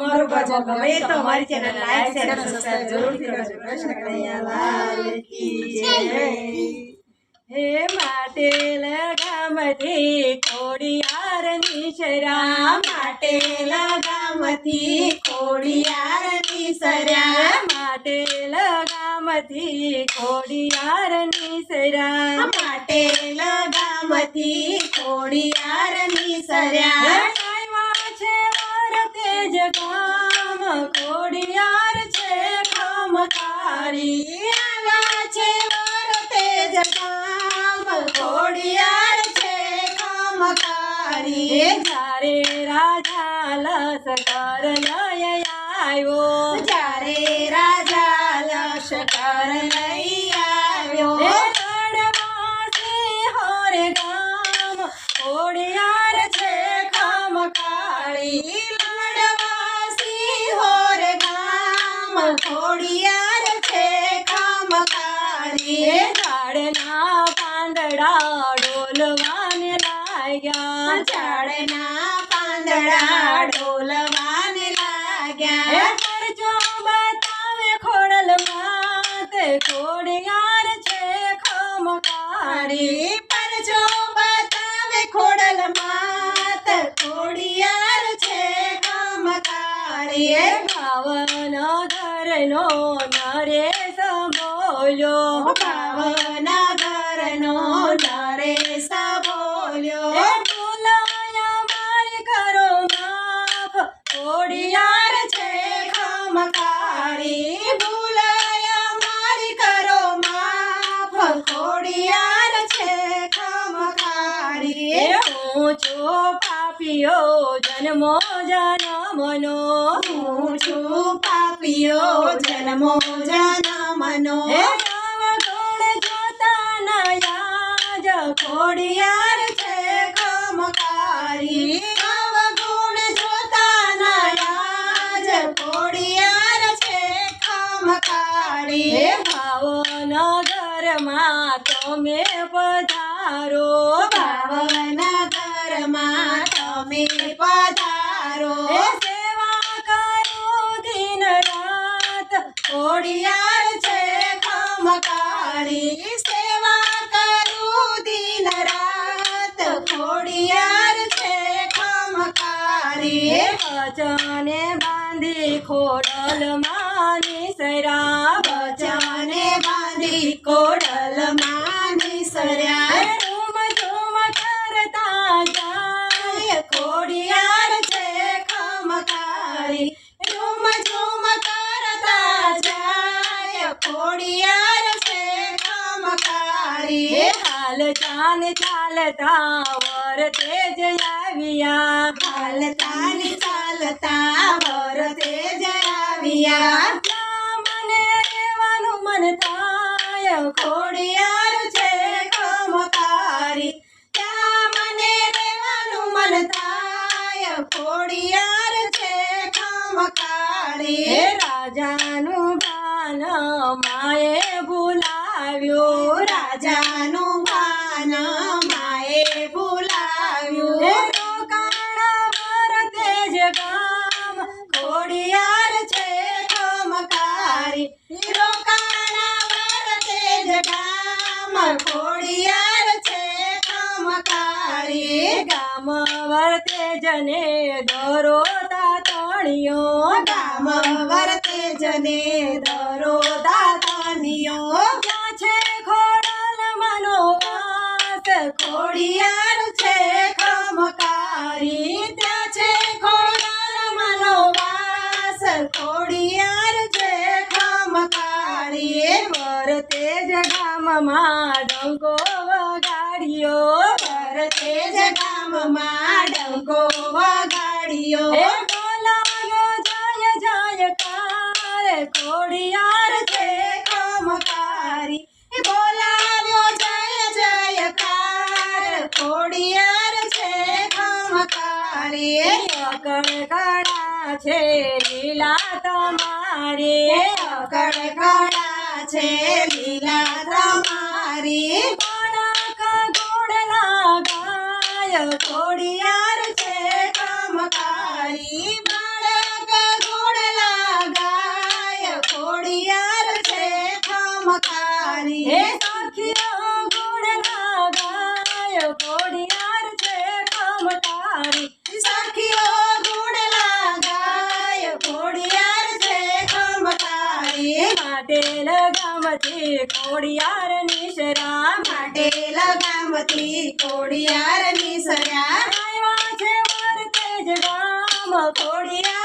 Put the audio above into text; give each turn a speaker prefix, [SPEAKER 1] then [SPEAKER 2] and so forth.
[SPEAKER 1] અમારું ભજન ગમે તો અમારી ચેનલ લાઈક શેર અને સબસ્ક્રાઇબ જરૂરથી કરજો. કૃષ્ણ કનૈયા લાલ કી જય. હે માટે લગામથી ખોડિયાર નિશરા માટે લગામથી ખોડિયાર નિસર્યા માટે લગામથી ખોડિયાર નિસર્યા માટે લગામથી ખોડિયાર વર ગામ ખોડિયાર છે, ખમકારી આવ્યા છે. વર તેજ ગામ ખોડિયાર છે, ખમકારી. જ્યારે રાજા લસકર લઈ આવ્યો, જ્યારે લશ્કર લઈ ખમકાળી ઝાડના પાંદડા ડોલવાને લાગ્યા. ઝાડના પાંદડા ડોલવાને લાગ્યા. પરચો બતાવે ખોડલ માત ખોડિયાર છે ખમકાળી પરચો બતાવે ખોડલ માત ખોડિયાર છે ખમકારી. હે ભાવનગરનો નરેશ બોલ્યો ભાવનગરનો નરેશ બોલ્યો. બોલાયા મારી કરો માફ. ખોડિયાર છે ખમકાળી બોલાયા મારી કરો માફ. ખોડિયાર છે ખમકાળી હે હું છું પાપીઓ જન્મો જન્મનો. હું છું પાપીઓ જન્મો જન્મનો. ખોડિયાર છે ખમકારી. અવગુણ જોતા નયા જ ખોડિયાર છે ખમકારી. હે ભાવનગરમાં તમે પધારો. ભાવનગરમાં તમે પધારો સેવા કરો દિન રાત. ઓડિયાર છે ખમકાળી. સેવા કરું દિન રાત. ઓડિયાર છે ખમકાળી. વચને બાંધી ખોડલ માની. સરા વચને બાંધી કોડલ માની સર્યા રૂમ ઝૂમ કરતા જાય ખોડિયાર છે ખમકાળી રૂમ ઝૂમ કરતા જાય ખોડિયાર છે ખમકાળી હાલ ચાલ ચાલતા વર તેજ આવ્યા હાલ ચાલ ચાલતા વર તેજ આવ્યા મને રહેવાનું મન થાય ખોડિયાર છે ખમકારી. ત્યાં મને રહેવાનું મન થાય ખોડિયાર છે ખમકારી. રાજાનું ભાન માએ બોલાવ્યો રાજાનું ભાન માએ ભૂલાવ્યો હે રોકાણા વર જ ગામ ખોડિયાર છે ખમકારી રોકાણા વર તેજ ગામ ખોડિયાર છે ખમકારી ગામ વર્તે જને દરો દાતણીયો ગામ વર્તે જને દરો દાતણીયો ગામમાં ડંકો વગાડ્યો. વર જ ગામમાં ડંકો વગાડ્યો. હે? બોલાયો જય જયકાર. કોડિયાર છે ખમકારી બોલાવ્યો જય જયકાર. કોડિયાર છે ખમકારી કડકડા છે લીલા તમારી. કડકડા છે રે બાણા કા ગોડલા ગાય ઘોડિયાર છે કામકારી બાણા કા ગોડલા ગાય ઘોડિયાર છે કામકારી હે સાખીઓ ગોડલા સાખીઓ માટે લગામથી ખોડિયાર નિશરા માટે. લગામથી કોડિયાર નિશરા આવ્યા છે વર્તેજ ગામ ખોડિયાર